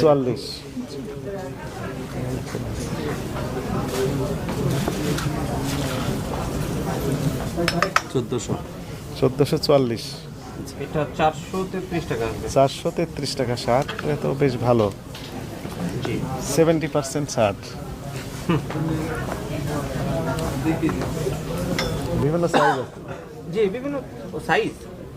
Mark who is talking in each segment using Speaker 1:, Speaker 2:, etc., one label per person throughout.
Speaker 1: চুয়াল্লিশ।
Speaker 2: চোদ্দোশো।
Speaker 1: চোদ্দোশো চুয়াল্লিশ।
Speaker 3: এটা চারশো তেত্রিশ টাকা
Speaker 1: চারশো তেত্রিশ টাকা ষাট এটা তো বেশ ভালো। সেভেন্টি পার্সেন্ট ষাট। বিভিন্ন সাইজ আছে।
Speaker 3: জি বিভিন্ন সাইজ।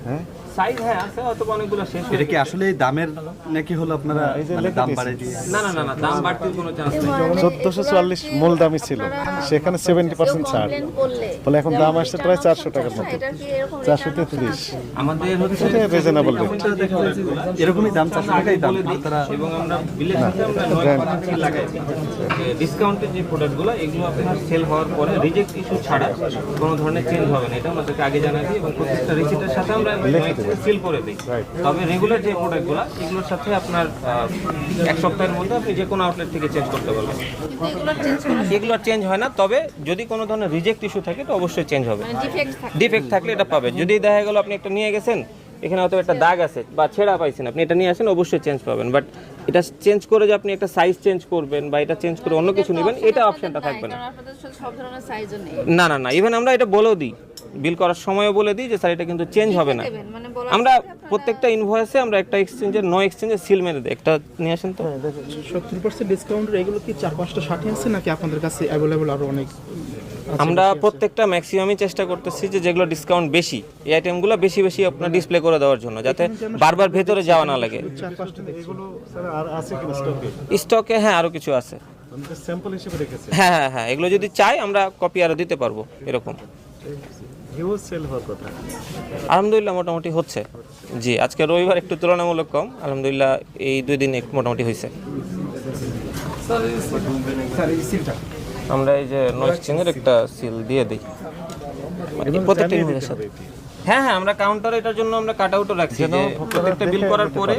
Speaker 1: হ্যাঁ?
Speaker 3: সাইজ হ্যাঁ আছে হয়তো অনেকগুলো শেষ
Speaker 2: এটা কি আসলে দামের নাকি হলো আপনারা মানে
Speaker 1: লেখা
Speaker 2: দাম
Speaker 1: দিয়েছে।
Speaker 2: দিয়ে?
Speaker 3: না না না না দাম বাড়তির কোনো চান্স নেই।
Speaker 1: চোদ্দোশো চুয়াল্লিশ মূল দামই ছিল। সেখানে সেভেন্টি পার্সেন্ট ছাড়। ফলে এখন দাম আসছে প্রায় টাকার মতো।
Speaker 3: আমাদের হচ্ছে
Speaker 1: রিজনেবল
Speaker 2: এরকমই দাম টাকাই দাম।
Speaker 3: বলে
Speaker 2: তারা
Speaker 3: এবং আমরা বিলের সাথে আমরা নয়
Speaker 1: brand।
Speaker 3: ডিসকাউন্টের যে প্রোডাক্টগুলো এগুলো আপনার সেল হওয়ার পরে রিজেক্ট ইস্যু ছাড়া কোনো ধরনের চেঞ্জ হবে না। এটা আমাদেরকে আগে জানা দিই এবং প্রত্যেকটা রিসিটের সাথে আমরা সিল করে দিই তবে রেগুলার যে প্রোডাক্টগুলো এগুলোর সাথে আপনার এক সপ্তাহের মধ্যে আপনি যে কোনো আউটলেট থেকে চেঞ্জ করতে পারবেন। এগুলো চেঞ্জ হয় না তবে যদি কোনো ধরনের রিজেক্ট ইস্যু থাকে তো অবশ্যই চেঞ্জ হবে।
Speaker 4: ডিফেক্ট
Speaker 3: থাকলে এটা পাবে যদি দেখা গেল আপনি একটা নিয়ে গেছেন এখানে হয়তো একটা দাগ আছে বা ছেঁড়া পাইছেন আপনি এটা নিয়ে আসেন অবশ্যই চেঞ্জ পাবেন। বাট এটা চেঞ্জ করে যে আপনি একটা সাইজ চেঞ্জ করবেন বা এটা চেঞ্জ করে অন্য কিছু নেবেন এটা অপশনটা থাকবে না। না না না ইভেন আমরা এটা বলেও দিই। বিল করার সময়ও বলে দিই যে স্যার এটা কিন্তু চেঞ্জ হবে না।
Speaker 4: মানে
Speaker 3: আমরা প্রত্যেকটা ইনভয়েসে আমরা একটা এক্সচেঞ্জের নো এক্সচেঞ্জের সিল মেরে দিই। একটা নিয়ে আসেন তো।
Speaker 5: সত্তর পার্সেন্ট ডিসকাউন্টের এগুলো কি চার পাঁচটা ষাটে আছে নাকি আপনাদের কাছে অ্যাভেলেবল আরও অনেক
Speaker 3: আমরা প্রত্যেকটা ম্যাক্সিমামই চেষ্টা করতেছি যে যেগুলো ডিসকাউন্ট বেশি এই আইটেমগুলো বেশি বেশি আপনার ডিসপ্লে করে দেওয়ার জন্য যাতে বারবার ভেতরে যাওয়া না লাগে।
Speaker 5: চার পাঁচটা দেখছি।
Speaker 1: এগুলো স্যার আর আছে কিনা স্টকে
Speaker 3: স্টকে হ্যাঁ আরও কিছু আছে।
Speaker 1: স্যাম্পল হিসেবে রেখেছে
Speaker 3: হ্যাঁ হ্যাঁ হ্যাঁ এগুলো যদি চাই আমরা কপি আরও দিতে পারব এরকম।
Speaker 1: হিউজ সেল হওয়ার কথা।
Speaker 3: আলহামদুলিল্লাহ মোটামুটি হচ্ছে। জি আজকে রবিবার একটু তুলনামূলক কম। আলহামদুলিল্লাহ এই দুই দিন একটু মোটামুটি হয়েছে। আমরা এই যে নো এক্সচেঞ্জের একটা সিল দিয়ে দিই। মানে প্রত্যেকটা ইনভয়েসের সাথে। হ্যাঁ হ্যাঁ আমরা কাউন্টার এটার জন্য আমরা কাট আউটও রাখছি যে প্রত্যেকটা বিল করার পরে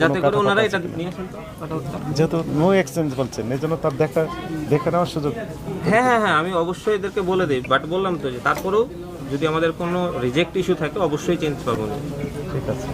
Speaker 3: যাতে করে ওনারা এটা নিয়ে আসেন কাট
Speaker 1: যেহেতু নো এক্সচেঞ্জ বলছেন এই জন্য তার দেখা দেখে নেওয়ার সুযোগ।
Speaker 3: হ্যাঁ হ্যাঁ হ্যাঁ আমি অবশ্যই এদেরকে বলে দিই বাট বললাম তো যে তারপরেও যদি আমাদের কোনো রিজেক্ট ইস্যু থাকে অবশ্যই চেঞ্জ পাবো।
Speaker 1: ঠিক আছে।